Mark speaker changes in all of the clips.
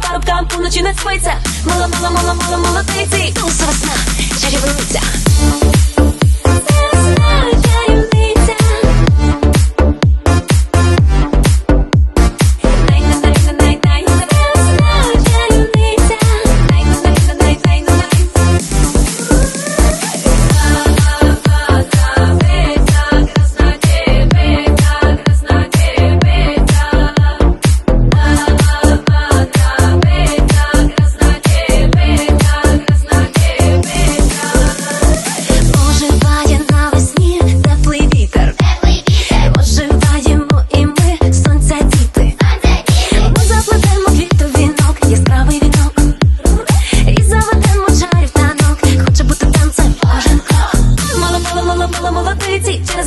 Speaker 1: парубкам уночі не спиться. Мало, мало, мало, мало, молодиці, тусова весна, чарівниця.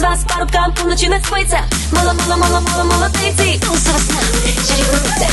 Speaker 1: вас парубкам уночі не спиться Мало, мало, мало, мало, молодиці Тусова сна, чарівна